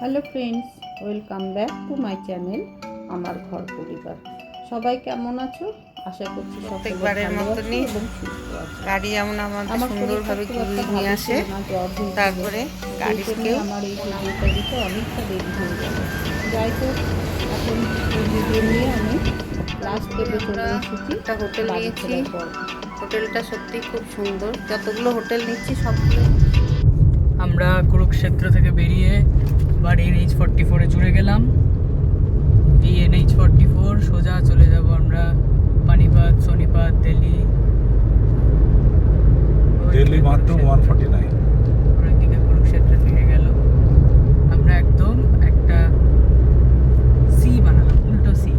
Hello friends welcome back to my channel আমার ঘর পরিবার সবাই কেমন আছো আশা করছি প্রত্যেকবারের মতনই। গাড়ি যেমন আমাদের আমার সুন্দরভাবে একটা নিয়ে আসে। তারপরে জন্যই আমার এই ভিডিওটা দিতে অনেকটা দেরি হয়ে গেল যাই হোক এখন ভিডিও নিয়ে আমি লাস্ট স্টেপে চলে এসেছি একটা হোটেল নিয়েছি। হোটেলটা সত্যি খুব সুন্দর যতগুলো হোটেল নিচ্ছি সবগুলো আমরা কুরুক্ষেত্র থেকে বেরিয়ে আবার এনএইচ ফর্টি ফোরে জুড়ে গেলাম। এই এন এইচ ফর্টি ফোর সোজা চলে যাব আমরা পানিপাত সোনিপাত দিল্লি। দিল্লি মাত্র ওয়ান ফর্টি নাইন দিকে কুরুক্ষেত্র থেকে গেল। আমরা একদম একটা সি বানালাম উল্টো সি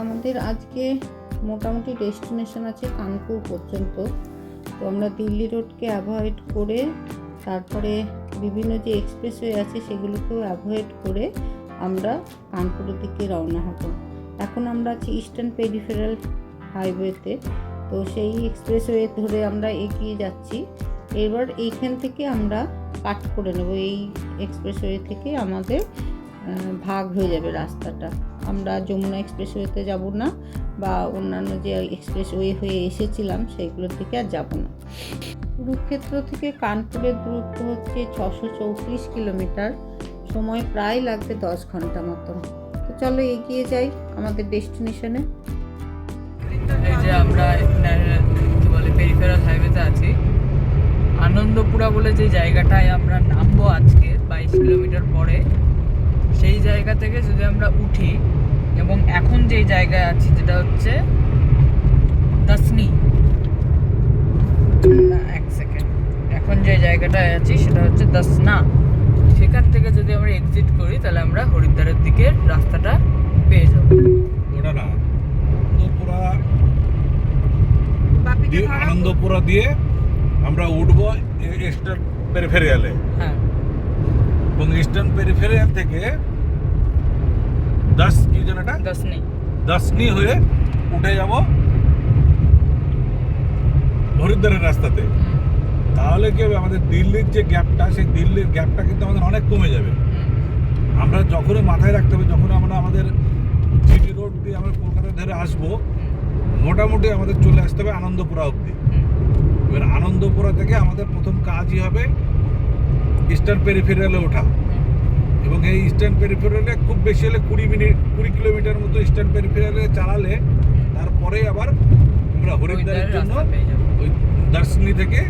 আমাদের আজকে মোটামুটি ডেস্টিনেশন আছে কানপুর পর্যন্ত। তো আমরা দিল্লি রোডকে অ্যাভয়েড করে তারপরে বিভিন্ন যে এক্সপ্রেসওয়ে আছে সেগুলোকেও অ্যাভয়েড করে আমরা কানপুরের দিকে রওনা হব। এখন আমরা আছি ইস্টার্ন পেরিফেরাল হাইওয়েতে তো সেই এক্সপ্রেসওয়ে ধরে আমরা এগিয়ে যাচ্ছি। এবার এইখান থেকে আমরা কাট করে নেব। এই এক্সপ্রেসওয়ে থেকে আমাদের ভাগ হয়ে যাবে রাস্তাটা। আমরা যমুনা এক্সপ্রেসওয়েতে যাব না বা অন্যান্য যে এক্সপ্রেসওয়ে হয়ে এসেছিলাম সেইগুলোর দিকে আর যাব না। কুরুক্ষেত্র থেকে কানপুরের দূরত্ব হচ্ছে ছশো চৌত্রিশ কিলোমিটার। সময় প্রায় লাগবে দশ ঘণ্টা মতন। তো চলো এগিয়ে যাই আমাদের ডেস্টিনেশনে। যে আমরা বলে পেরিফেরাল হাইওয়েতে আছি। আনন্দপুরা বলে যে জায়গাটায় আমরা নামবো আজকে, বাইশ কিলোমিটার পরে। সেই জায়গা থেকে যদি আমরা উঠি এবং এখন যেই জায়গায় আছি যেটা হচ্ছে দাসনি। এক সেকেন্ড এখন যে জায়গাটায় আছি সেটা হচ্ছে দাসনা। সেখান থেকে যদি আমরা এক্সিট করি তাহলে আমরা হরিদ্বারের দিকে রাস্তাটা পেয়ে যাব। ওটা না আনন্দপুরা দিয়ে আমরা উঠবো ইস্টার্ন পেরিফেরিয়ালে হ্যাঁ। এবং ইস্টার্ন পেরিফেরিয়াল থেকে দশ কি যেন এটা দাসনি দশনি হয়ে উঠে যাব হরিদ্বারের রাস্তাতে। তাহলে কি হবে? আমাদের দিল্লির যে গ্যাপটা সেই দিল্লির গ্যাপটা কিন্তু আমাদের অনেক কমে যাবে। আমরা যখনই মাথায় রাখতে হবে যখন আমরা আমাদের জিটি রোড দিয়ে আমরা কলকাতা ধরে আসব মোটামুটি আমাদের চলে আসতে হবে আনন্দপুরা অবধি। এবার আনন্দপুরা থেকে আমাদের প্রথম কাজই হবে ইস্টার্ন পেরিফেরিয়ালে ওঠা। এবং এই ইস্টার্ন পেরিফেরিয়ালে খুব বেশি হলে কুড়ি মিনিট কুড়ি কিলোমিটার মতো ইস্টার্ন পেরিফেরিয়ালে চালালে তারপরে আবার আমরা হরিদ্বারের জন্য ওই দার্শনী থেকে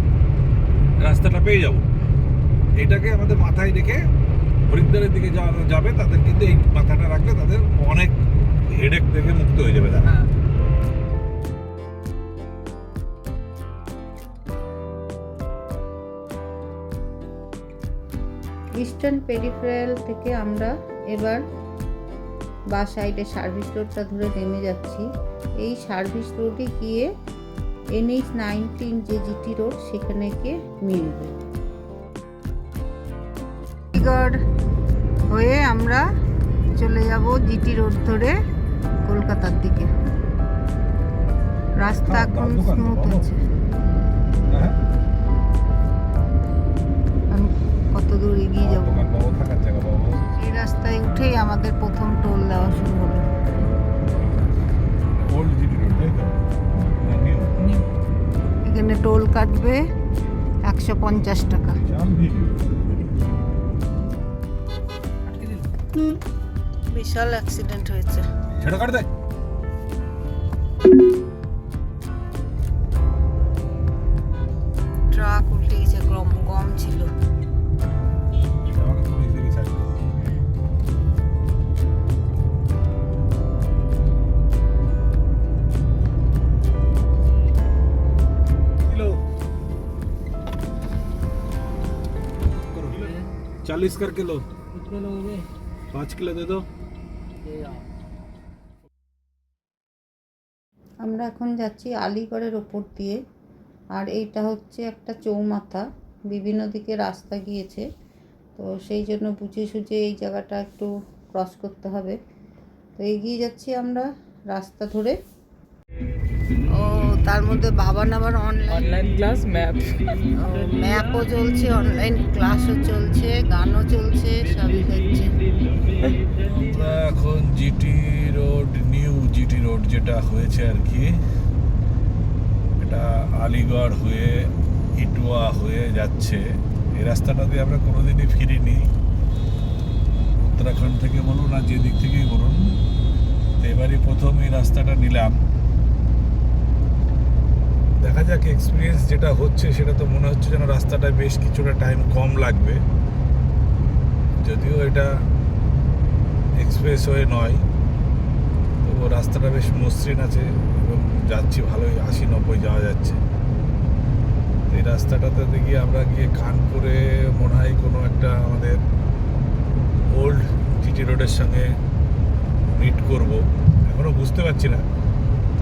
রাস্তাটা পেয়ে যাব। এটাকে আমাদের মাথায় রেখে হরিদ্বারের দিকে যারা যাবে তাদের কিন্তু এই মাথাটা রাখলে তাদের অনেক হেডেক থেকে মুক্ত হয়ে যাবে তারা। ইস্টার্ন পেরিফেরাল থেকে আমরা এবার বা সাইডে সার্ভিস রোডটা ধরে নেমে যাচ্ছি। এই সার্ভিস রোডে গিয়ে এনএইচ নাইনটিন যে জিটি রোড সেখানে গিয়ে মিলবে। চণ্ডীগড় হয়ে আমরা চলে যাব জিটি রোড ধরে কলকাতার দিকে। রাস্তা এখন স্মুথ। আছে দূর এগিয়ে যাব। এই রাস্তায় উঠেই আমাদের প্রথম টোল দেওয়া শুরু হলো? এখানে টোল কাটবে একশো পঞ্চাশ টাকা। বিশাল অ্যাক্সিডেন্ট হয়েছে। चालीस कर किलो कितने लोग हो गए पाँच किलो दे दो আমরা এখন যাচ্ছি আলিগড়ের ওপর দিয়ে আর এইটা হচ্ছে একটা চৌমাথা বিভিন্ন দিকে রাস্তা গিয়েছে তো সেই জন্য বুঝে সুঝে এই জায়গাটা একটু ক্রস করতে হবে তো এগিয়ে যাচ্ছি আমরা রাস্তা ধরে ও তার মধ্যে বাবা আবার অনলাইন অনলাইন ক্লাস ম্যাপ ম্যাপও চলছে অনলাইন ক্লাসও চলছে গানও চলছে সবই হচ্ছে। এখন GT road new GT road যেটা হয়েছে আর কি এটা আলিগড় হয়ে ইটুয়া হয়ে যাচ্ছে। এই রাস্তাটা দিয়ে আমরা কোনোদিনই ফিরিনি। উত্তরাখণ্ড থেকে বলুন আর যে দিক থেকেই বলুন তো এবারই প্রথম এই রাস্তাটা নিলাম। দেখা যাক এক্সপিরিয়েন্স যেটা হচ্ছে, সেটা তো মনে হচ্ছে যেন রাস্তাটা বেশ কিছুটা টাইম কম লাগবে। যদিও এটা এক্সপ্রেস ওয়ে নয় তবু রাস্তাটা বেশ মসৃণ আছে এবং যাচ্ছি ভালোই, আশি নব্বই যাওয়া যাচ্ছে। এই রাস্তাটাতে গিয়ে আমরা গিয়ে কানপুরে মনে হয় কোনো একটা আমাদের ওল্ড জিটি রোডের সঙ্গে মিট করব। এখনও বুঝতে পারছি না।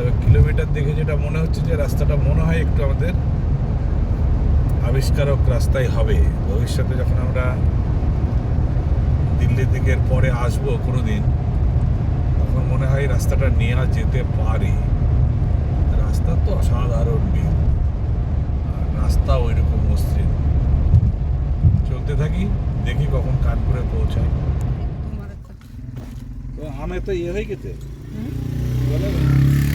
তবে কিলোমিটার দেখে যেটা মনে হচ্ছে যে রাস্তাটা মনে হয় একটু আমাদের আবিষ্কারক রাস্তাই হবে। ভবিষ্যতে যখন আমরা দিল্লি দিকের পরে আসব কোনো দিন তখন মনে হয় রাস্তাটা নেওয়া যেতে পারে। রাস্তা তো অসাধারণ ভিউ আর রাস্তা ওই রকম মসৃণ। চলতে থাকি দেখি কখন কানপুরে পৌঁছাই। তো আমি তো ইয়ে হয়ে গেছে? বুদ্ধি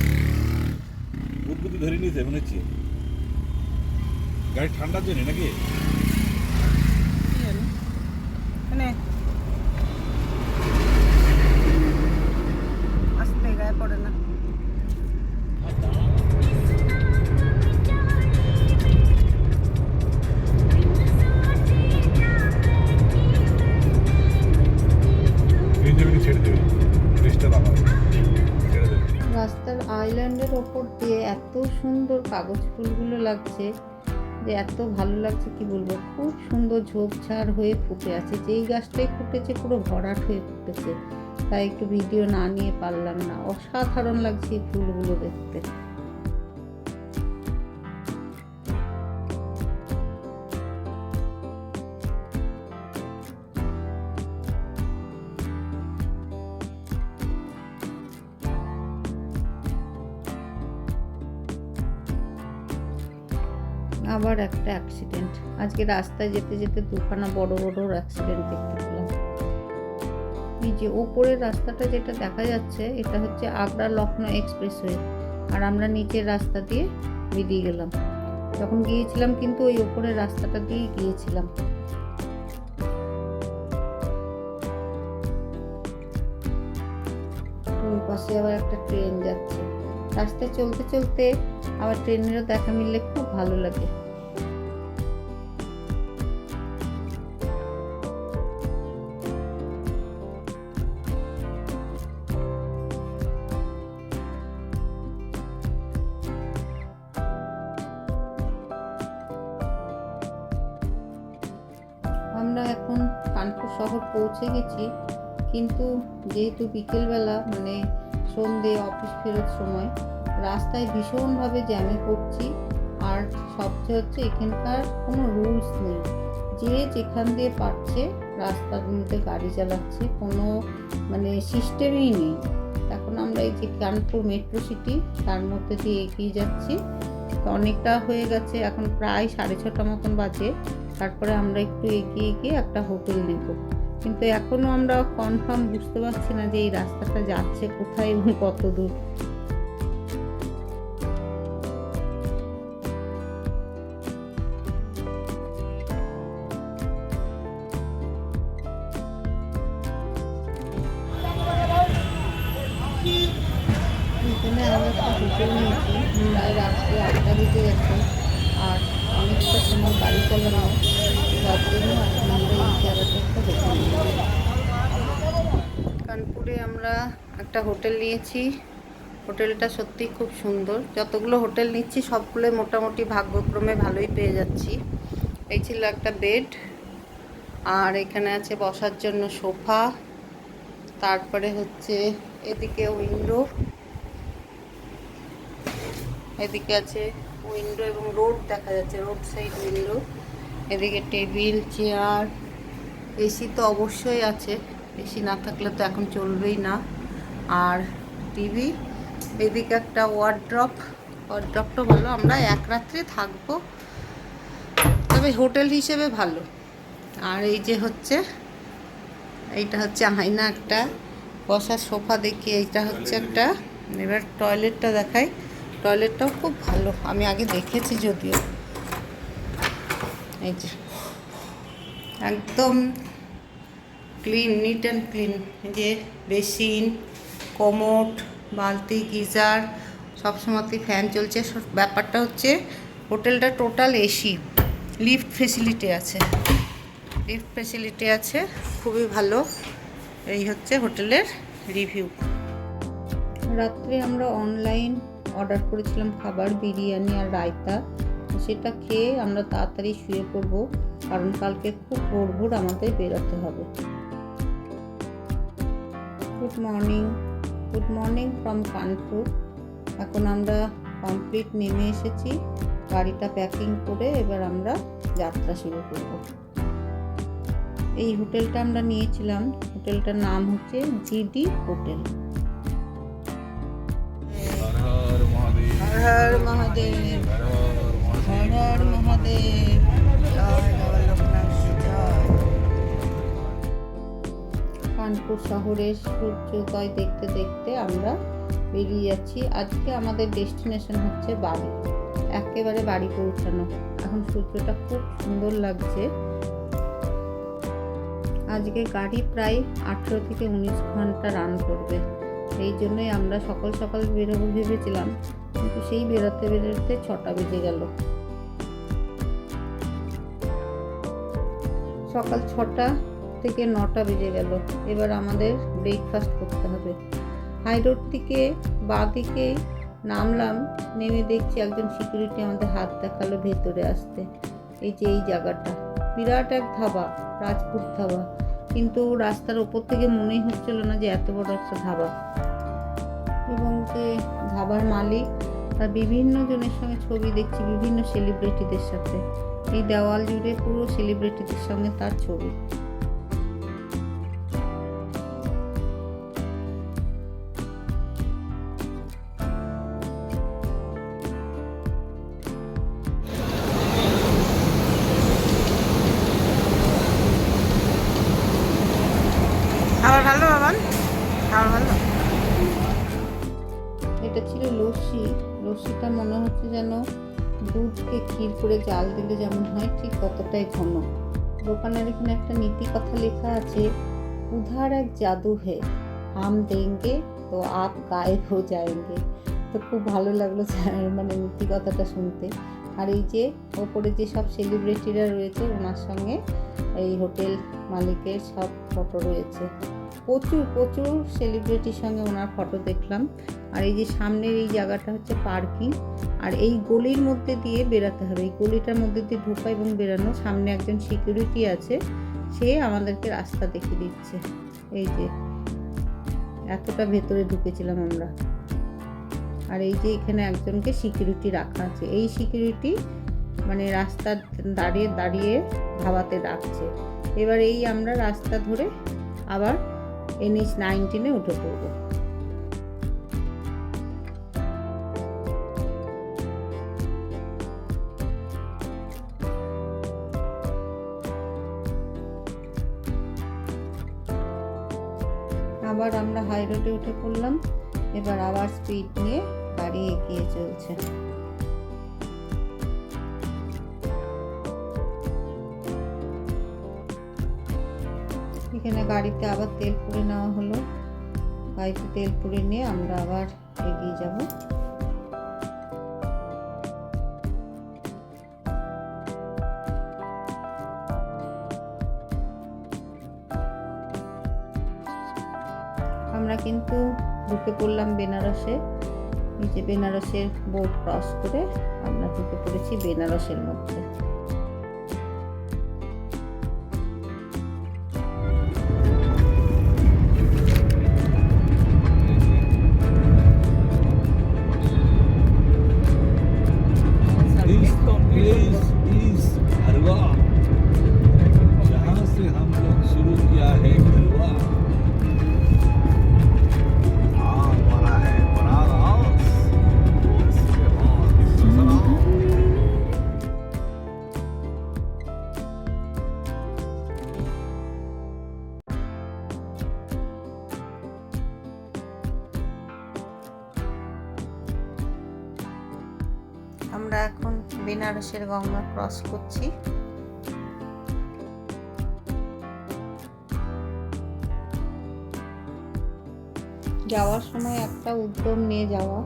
ধরে নিয়েছে মনে হচ্ছে। গাড়ি ঠান্ডার জন্য নাকি? আসতে আইল্যান্ডের ওপর দিয়ে এত সুন্দর কাগজ ফুলগুলো লাগছে যে এত ভালো লাগছে, কি বলব? খুব সুন্দর ঝোপঝাড় হয়ে ফুটে আছে। যেই গাছটাই ফুটেছে পুরো ভরাট হয়ে ফুটেছে। তাই একটু ভিডিও না নিয়ে পারলাম না। অসাধারণ লাগছে এই ফুলগুলো দেখতে। আবার একটা অ্যাক্সিডেন্ট আজকে রাস্তায় যেতে যেতে দুখানা বড় বড় অ্যাক্সিডেন্ট দেখতে পেলাম। এই যে ওপরের রাস্তাটা যেটা দেখা যাচ্ছে, এটা হচ্ছে আগ্রা লখনৌ এক্সপ্রেসওয়ে আর আমরা নিচের রাস্তা দিয়ে বেরিয়ে গেলাম। যখন গিয়েছিলাম কিন্তু ওই ওপরের রাস্তাটা দিয়েই গিয়েছিলাম। পাশে আবার একটা ট্রেন যাচ্ছে। রাস্তায় চলতে চলতে আবার ট্রেনেরও দেখা মিললে খুব ভালো লাগে। যেহেতু বিকেলবেলা মানে সন্ধে, অফিস ফেরত সময়, রাস্তায় ভীষণভাবে জ্যামে পড়ছি। আর সবচেয়ে হচ্ছে এখানকার কোনো রুলস নেই। যে যেখান দিয়ে পারছে রাস্তার মধ্যে গাড়ি চালাচ্ছে, কোনো মানে সিস্টেমই নেই। এখন আমরা এই যে কানপুর মেট্রো সিটি, তার মধ্যে দিয়ে এগিয়ে যাচ্ছি। তো অনেকটা হয়ে গেছে, এখন প্রায় সাড়ে ছটা মতন বাজে। তারপরে আমরা একটু এগিয়ে গিয়ে একটা হোটেল নেব। কিন্তু এখনও আমরা কনফার্ম বুঝতে পারছি না যে এই রাস্তাটা যাচ্ছে কোথায় এবং কত দূর নিয়েছি হোটেলটা সত্যি খুব সুন্দর। যতগুলো হোটেল নিচ্ছি, সবগুলোই মোটামুটি ভাগ্যক্রমে ভালোই পেয়ে যাচ্ছি। এই ছিল একটা বেড। আর এখানে আছে বসার জন্য সোফা। তারপরে হচ্ছে এদিকে উইন্ডো। এদিকে আছে উইন্ডো এবং রোড দেখা যাচ্ছে, রোড সাইড উইন্ডো। এদিকে টেবিল, চেয়ার, এসি তো অবশ্যই আছে। এসি না থাকলে তো এখন চলবেই না। আর টিভি এদিকে একটা ওয়ার্ড্রপ ওয়ার্ড্রপটা ভালো আমরা এক রাত্রে থাকব। তবে হোটেল হিসেবে ভালো। আর এই যে হচ্ছে এইটা হচ্ছে আয়না একটা বসার সোফা দেখি এইটা হচ্ছে একটা। এবার টয়লেটটা দেখাই। টয়লেটটাও খুব ভালো আমি আগে দেখেছি যদিও। এই যে একদম ক্লিন নিট অ্যান্ড ক্লিন যে বেসিন কোমোট, বালতি, গিজার, সবসময়তেই ফ্যান চলছে। ব্যাপারটা হচ্ছে হোটেলটা টোটাল এসি লিফট ফেসিলিটি আছে। লিফট ফেসিলিটি আছে, খুবই ভালো। এই হচ্ছে হোটেলের রিভিউ রাত্রে আমরা অনলাইন অর্ডার করেছিলাম খাবার, বিরিয়ানি আর রায়তা। সেটা খেয়ে আমরা তাড়াতাড়ি শুয়ে পড়ব, কারণ কালকে খুব ভোর ভোর আমাদের বেরোতে হবে। Good morning good morning from Kanpur. এখন আমরা কমপ্লিট নেমে এসেছি। গাড়িটা প্যাকিং করে এবার আমরা যাত্রা শুরু করব। এই হোটেলটা আমরা নিয়েছিলাম। হোটেলটার নাম হচ্ছে জিডি হোটেল। হর হর মহাদেব। হর হর মহাদেব। কানপুর শহরের সূর্যোদয় দেখতে দেখতে আমরা বেরিয়ে যাচ্ছি। আজকে আমাদের ডেস্টিনেশন হচ্ছে বাড়ি একেবারে বাড়ি পৌঁছানো। এখন সূর্যটা খুব সুন্দর লাগছে। আজকে গাড়ি প্রায় আঠেরো থেকে উনিশ ঘণ্টা রান করবে। এই জন্যই আমরা সকাল সকাল বেরোবো ভেবেছিলাম, কিন্তু সেই বেরোতে বেরোতে ছটা বেজে গেল। সকাল ছটা থেকে নটা বেজে গেল। এবার আমাদের ব্রেকফাস্ট করতে হবে। হাই রোড থেকে বাঁ দিকে নামলাম, নেমে দেখছি একজন সিকিউরিটি আমাদের হাত দেখাল ভেতরে আসতে। এই যে এই জায়গাটা। বিরাট এক ধাবা রাজপুর ধাবা। কিন্তু রাস্তার ওপর থেকে মনেই হচ্ছিল না যে এত বড় একটা ধাবা। এবং যে ধাবার মালিক তার বিভিন্ন জনের সঙ্গে ছবি দেখছি, বিভিন্ন সেলিব্রিটিদের সাথে। এই দেওয়াল জুড়ে পুরো সেলিব্রিটিদের সঙ্গে তার ছবি। জাল দিলে যেমন হয়, ঠিক ততটাই ঘন। দোকানের এখানে একটা নীতি কথা লেখা আছে, উধার এক জাদু হে, হাম দেঙ্গে তো আপ গায়েব হো যায়েঙ্গে। তো খুব ভালো লাগল মানে নীতি কথাটা শুনতে। আর এই যে, ওপরে যে সব সেলিব্রিটিরা রয়েছে, ওনার সঙ্গে এই হোটেল মালিকের সব ফটো রয়েছে। প্রচুর প্রচুর সেলিব্রিটির সঙ্গে ওনার ফটো দেখলাম। আর এই যে সামনের এই জায়গাটা হচ্ছে পার্কিং আর এই গলির মধ্যে দিয়ে বেরাতে হবে। এই গলিটার মধ্যে দিয়ে ঢোকা এবং বেরানো সামনে একজন সিকিউরিটি আছে, সে আমাদেরকে রাস্তা দেখিয়ে দিচ্ছে। এই যে, এতটা ভেতরে ঢুকেছিলাম আমরা। আর এই যে এখানে একজনকে সিকিউরিটি রাখা আছে। এই সিকিউরিটি মানে রাস্তা দাঁড়িয়ে দাঁড়িয়ে ধাবাতে ডাকছে। এবার এই আমরা রাস্তা ধরে আবার এনএইচ নাইনটিনে উঠে পড়ব। আবার আমরা হাই রোডে উঠে পড়লাম। এবার আবার স্পিড নিয়ে গাড়ি এগিয়ে চলছে। এখানে গাড়িতে আবার তেল পুড়ে নেওয়া হলো। গাড়িতে তেল পুড়ে নিয়ে আমরা আবার এগিয়ে যাব। আমরা কিন্তু ঢুকে পড়লাম বেনারসে। যে বেনারসের বোর্ড ক্রস করে আমরা ঢুকে পড়েছি বেনারসের মধ্যে। বেনারসের গঙ্গা ক্রস করছি। যাওয়ার সময় একটা উদ্যম নিয়ে যাওয়া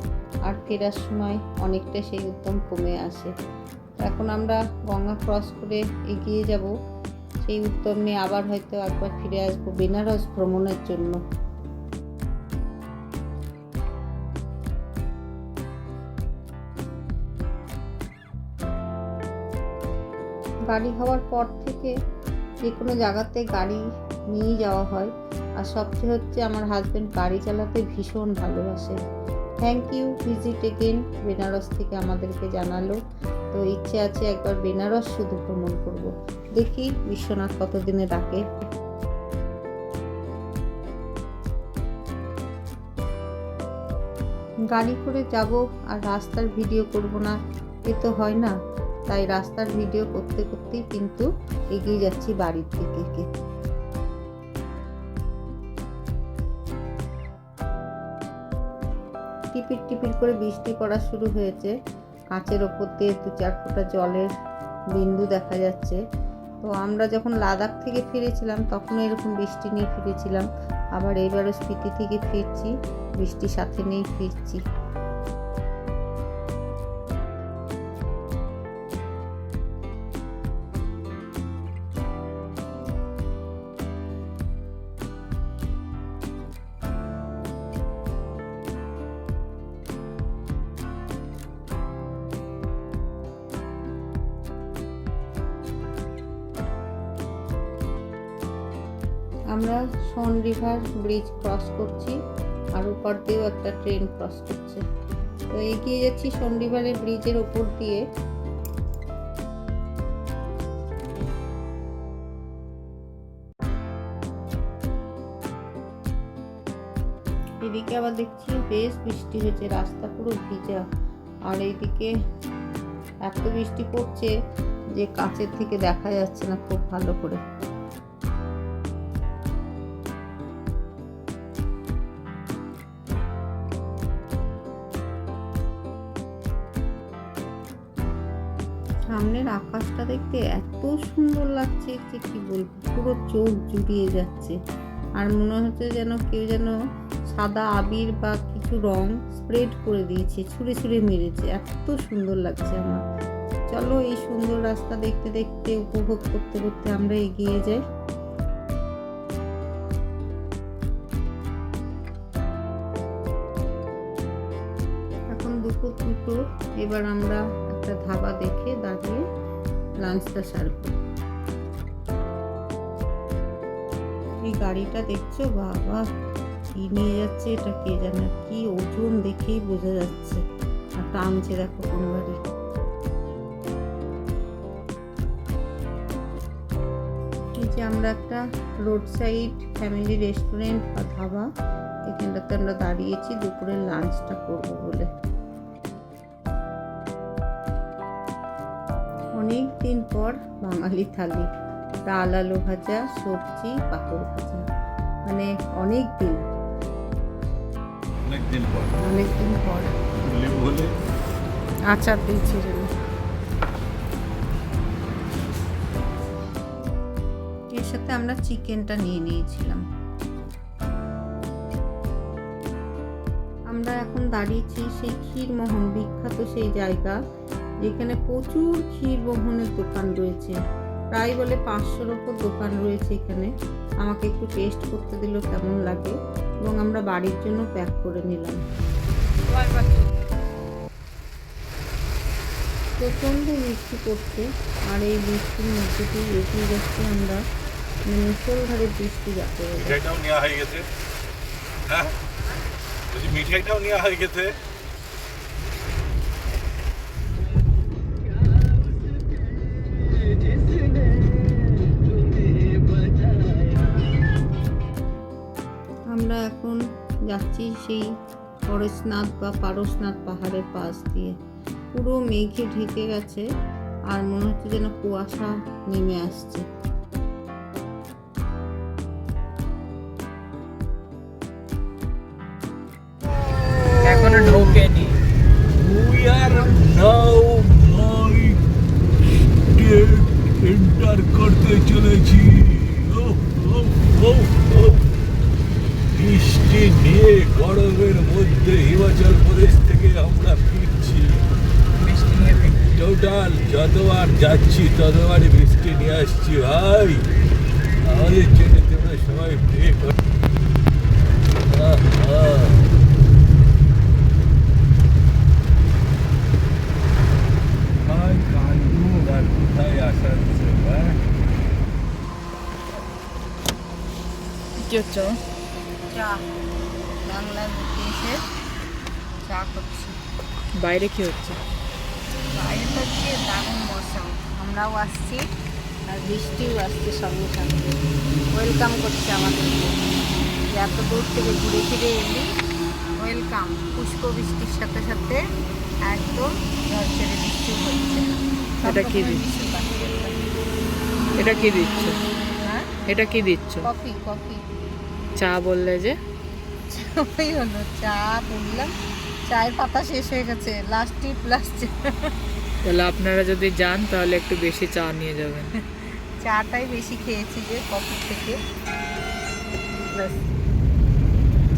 আর ফেরার সময় অনেকটা সেই উদ্যম কমে আসে। এখন আমরা গঙ্গা ক্রস করে এগিয়ে যাব। সেই উদ্যম নিয়ে আবার হয়তো একবার ফিরে আসব বেনারস ভ্রমণের জন্য। গাড়ি হওয়ার পর থেকে যে কোনো জায়গাতে গাড়ি নিয়ে যাওয়া হয়। আর সবচেয়ে হচ্ছে আমার হাজব্যান্ড গাড়ি চালাতে ভীষণ ভালোবাসে। Thank you visit again Benaras থেকে আমাদেরকে জানালো। তো ইচ্ছে আছে একবার বেনারস শুধু ভ্রমণ করব। দেখি বিশ্বনাথ কতদিনে ডাকে। গাড়ি করে যাব আর রাস্তার ভিডিও করব না, এ তো হয় না। তাই রাস্তার ভিডিও করতে করতেই কিন্তু এগিয়ে যাচ্ছি বাড়ির দিকে। টিপির টিপির করে বৃষ্টি পড়া শুরু হয়েছে। কাঁচের ওপর দিয়ে দু চার ফোঁটা জলের বিন্দু দেখা যাচ্ছে। তো আমরা যখন লাদাখ থেকে ফিরেছিলাম তখন এরকম বৃষ্টি নিয়ে ফিরেছিলাম। আবার এইবারও স্পিতি থেকে ফিরছি বৃষ্টির সাথে নিয়েই ফিরছি। রিভার ব্রিজ ক্রস করছি আর উপর দিয়েও একটা ট্রেন ক্রস করছে। তো এগিয়ে যাচ্ছি সন রিভারের ব্রিজের ওপর দিয়ে। এদিকে আবার দেখছি বেশ বৃষ্টি হয়েছে, রাস্তা পুরো ভিজা। আর এইদিকে এত বৃষ্টি পড়ছে যে কাছের থেকে দেখা যাচ্ছে না খুব ভালো করে। দেখতে এত সুন্দর লাগছে যে কি বলব, পুরো চোখ জুড়িয়ে যাচ্ছে। আর মনে হচ্ছে যেন কেউ যেন সাদা আবির বা কিছু রং স্প্রেড করে দিয়েছে, ছুঁড়ে ছুঁড়ে মেরেছে। এত সুন্দর লাগছে আমার। চলো এই সুন্দর রাস্তা দেখতে দেখতে, উপভোগ করতে করতে আমরা এগিয়ে যাই। এখন দুপুর দুটো, এবার আমরা একটা ধাবা দেখে দাঁড়িয়ে লাঞ্চটা সারব এই গাড়িটা দেখছ? বাবা, কি নিয়ে যাচ্ছে এটা কে জানে? কি ওজন দেখেই বোঝা যাচ্ছে। আর টানছে দেখো কোন গাড়ি। এই যে আমরা একটা রোড সাইড ফ্যামিলি রেস্টুরেন্ট বা ধাবা, এখানটাতে আমরা দাঁড়িয়েছি, দুপুরের লাঞ্চটা করব বলে। অনেক দিন পর বাঙালি থালি। ডাল আলু ভাজা সবজি পাঁপড় ভাজা। মানে অনেক দিন অনেক দিন পর। অনেক দিন পর আচার দিয়েছি এর সাথে আমরা চিকেনটা নিয়ে নিয়েছিলাম। আমরা এখন দাঁড়িয়েছি সেই ক্ষীরমোহন বিখ্যাত সেই জায়গা। যেখানে প্রচুর ক্ষীরমোহনের দোকান রয়েছে। প্রায় বলে পাঁচশোর ওপর দোকান রয়েছে এখানে। আমাকে একটু টেস্ট করতে দিল কেমন লাগে এবং আমরা বাড়ির জন্য প্যাক করে নিলাম। প্রচণ্ড বৃষ্টি পড়ছে আর এই বৃষ্টির মধ্যে দিয়ে এগিয়ে যাচ্ছি আমরা। মানে মুসলধারে বৃষ্টি যাতে মিঠাইটাও নেওয়া হয়ে গেছে। হ্যাঁ? মিঠাইটাও নেওয়া হয়ে গেছে। সেই পরেশনাথ বা পারশনাথ পাহাড়ের পাশ দিয়ে। পুরো মেঘে ঢেকে গেছে আর মনে হচ্ছে যেন কুয়াশা নেমে আসছে। এখনও ঢোকেনি। We are now my enter করতে চলেছি। ও ও ও ও ছুটি নিয়ে গরমের মধ্যে হিমাচল প্রদেশ থেকে আমরা ফিরছি। টোটাল যতবার যাচ্ছি ততবার বৃষ্টি নিয়ে আসছি ভাই। আমাদের জন্য তোমরা সবাই প্রে কর। Thank. চা বাংলার বুকে এসে চা করছি। বাইরে কি হচ্ছে? বাইরে হচ্ছে দারুণ মৌসুম। আমরাও আসছি আর বৃষ্টিও আসছে সঙ্গে সঙ্গে। ওয়েলকাম করছে আমাদেরকে যে এত দূর থেকে ঘুরে ফিরে এলি ওয়েলকাম পুষ্প বৃষ্টির সাথে সাথে একদম বৃষ্টিও হচ্ছে। এটা কি দিচ্ছে? এটা কি দিচ্ছ? হ্যাঁ? এটা কি দিচ্ছ? Coffee coffee. চা বললে যে? ওই হলো চা বললাম চায়ের পাতা শেষ হয়ে গেছে লাস্ট টিপ লাস্ট তাহলে আপনারা যদি যান তাহলে একটু বেশি চা নিয়ে যাবেন। চাটাই বেশি খেয়েছি যে কফি থেকে। ব্যাস।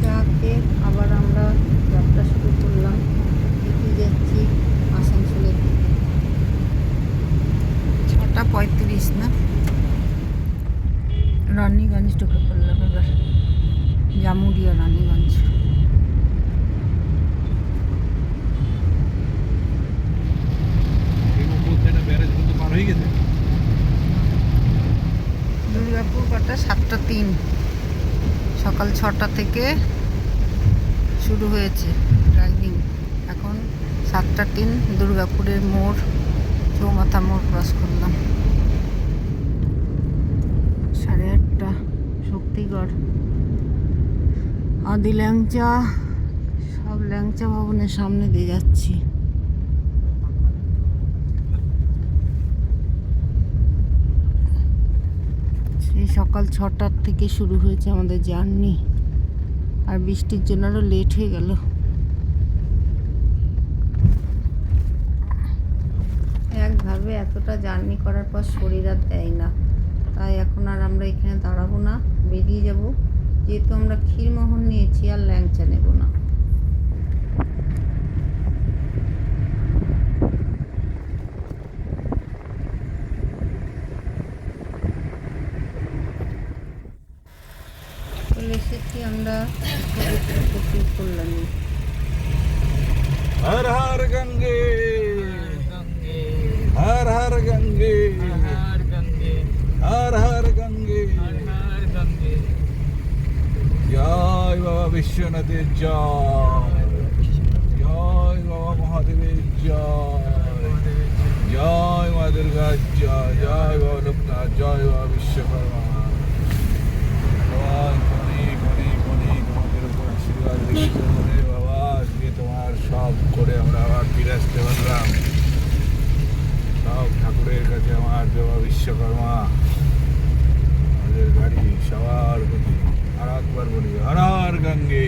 চা খেয়ে আবার আমরা যাত্রা শুরু করলাম। যাচ্ছি আসানসোলের। ছটা পঁয়ত্রিশ না? রানীগঞ্জ ঢুকে পড়লাম এবার। জামুরিয়া রানীগঞ্জ। দুর্গাপুর কটা? সাতটা তিন। সকাল ছটা থেকে শুরু হয়েছে ড্রাইভিং এখন সাতটা তিন দুর্গাপুরের মোড় চৌমাথা মোড় ক্রস করলাম। সাড়ে আটটা শক্তিগড়। আদি ল্যাংচা, সব ল্যাংচা ভবনের সামনে দিয়ে যাচ্ছি। সেই সকাল ছটার থেকে শুরু হয়েছে আমাদের জার্নি। আর বৃষ্টির জন্য আরও লেট হয়ে গেল। একভাবে এতটা জার্নি করার পর শরীর আর দেয় না। তাই এখন আর আমরা এখানে দাঁড়াবো না, বেরিয়ে যাব। যেহেতু আমরা ক্ষীরমোহন নিয়েছি আর ল্যাংচা নেব না। চলে এসেছি আমরা প্রচুর কল্যাণী। হর হর গঙ্গে, হর হর গঙ্গে। জয় বাবা বিশ্বনাথের জয়। জয় বাবা মহাদেবের জয়। জয় মা দুর্গার জয় জয় বাবা লোকনাথ, জয় বাবা বিশ্বকর্মা। ভগবান অনেক অনেক অনেক আমাদের উপর বাবা, আজকে তোমার সব করে আমরা আবার ফিরে আসতে পারলাম। সব ঠাকুরের কাছে আমার বাবা বিশ্বকর্মা। আমাদের গাড়ি সবার প্রতি। আর একবার বলি হর হর গঙ্গে।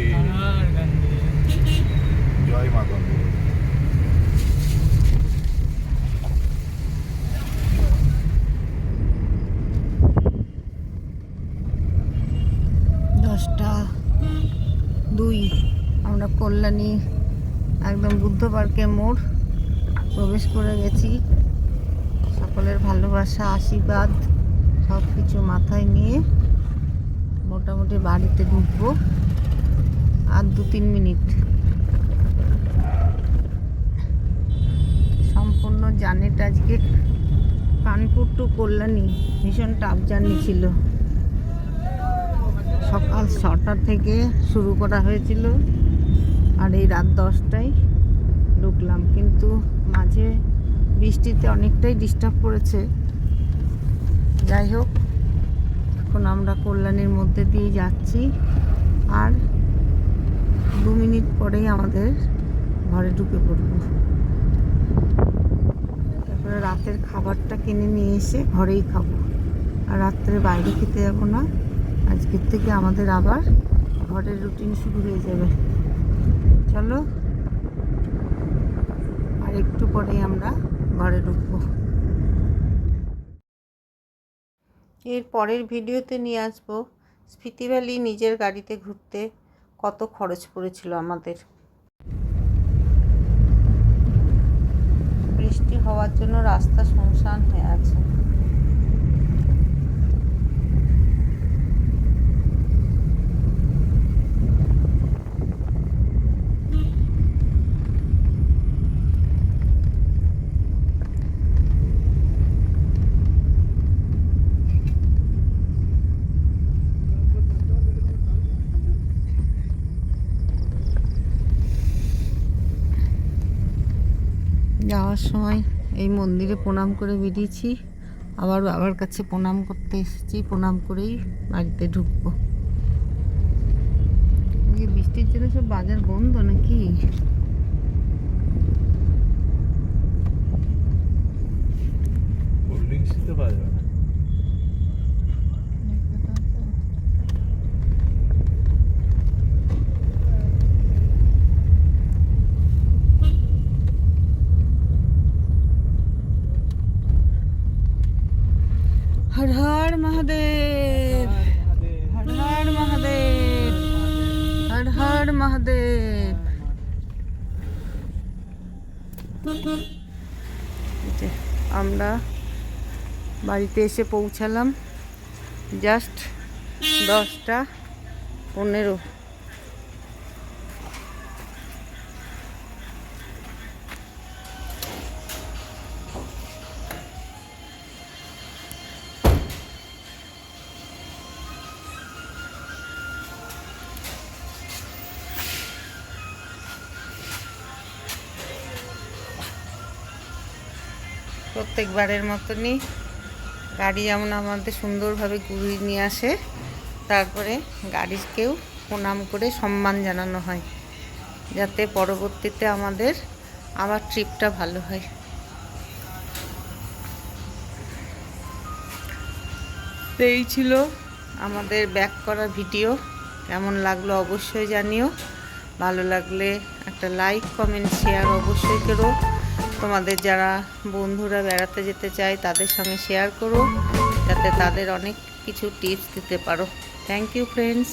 জয় মা গঙ্গে। দশটা দুই। আমরা কল্যাণী একদম বুদ্ধ পার্কের মোড় প্রবেশ করে গেছি। সকলের ভালোবাসা আশীর্বাদ সব কিছু মাথায় নিয়ে। মোটামুটি বাড়িতে ঢুকবো। আর দু তিন মিনিট। সম্পূর্ণ জার্নিটা আজকে কানপুর টু কল্যাণী, ভীষণ টাফ জার্নি ছিল। সকাল ছটা থেকে শুরু করা হয়েছিল, আর এই রাত দশটায় ঢুকলাম। কিন্তু মাঝে বৃষ্টিতে অনেকটাই ডিস্টার্ব করেছে। যাই হোক এখন আমরা কল্যাণের মধ্যে দিয়ে যাচ্ছি। আর দু মিনিট পরেই আমাদের ঘরে ঢুকে পড়ব। তারপরে রাতের খাবারটা কিনে নিয়ে এসে ঘরেই খাব। আর রাত্রে বাইরে খেতে যাব না। আজকের থেকে আমাদের আবার ঘরের রুটিন শুরু হয়ে যাবে। চলো, আর একটু পরেই আমরা ঘরে ঢুকবো। এর পরের ভিডিওতে নিয়ে আসব। স্পিতি ভ্যালি নিজের গাড়িতে ঘুরতে কত খরচ পড়েছিল আমাদের। বৃষ্টি হওয়ার জন্য রাস্তা শুনশান হয়ে আছে। যাওয়ার সময় এই মন্দিরে প্রণাম করে বেরিয়েছি। আবার বাবার কাছে প্রণাম করতে এসেছি। প্রণাম করেই বাড়িতে ঢুকবো। বৃষ্টির জন্য সব বাজার বন্ধ নাকি? পাওয়া যাবে না হর হর মহাদেব। হর হর মহাদেব হর হর মহাদেব। আমরা বাড়িতে এসে পৌঁছালাম। জাস্ট দশটা পনেরো। প্রত্যেকবারের মতনই গাড়ি যেমন আমাদের সুন্দরভাবে ঘুরিয়ে নিয়ে আসে, তারপরে গাড়িকেও প্রণাম করে সম্মান জানানো হয়, যাতে পরবর্তীতে আমাদের আবার ট্রিপটা ভালো হয়। এই ছিল আমাদের ব্যাক করা ভিডিও। কেমন লাগল অবশ্যই জানিও। ভালো লাগলে একটা লাইক, কমেন্ট শেয়ার অবশ্যই করো। তোমাদের যারা বন্ধুরা বেড়াতে যেতে চায়, তাদের সঙ্গে শেয়ার করো। যাতে তাদের অনেক কিছু টিপস দিতে পারো। Thank you friends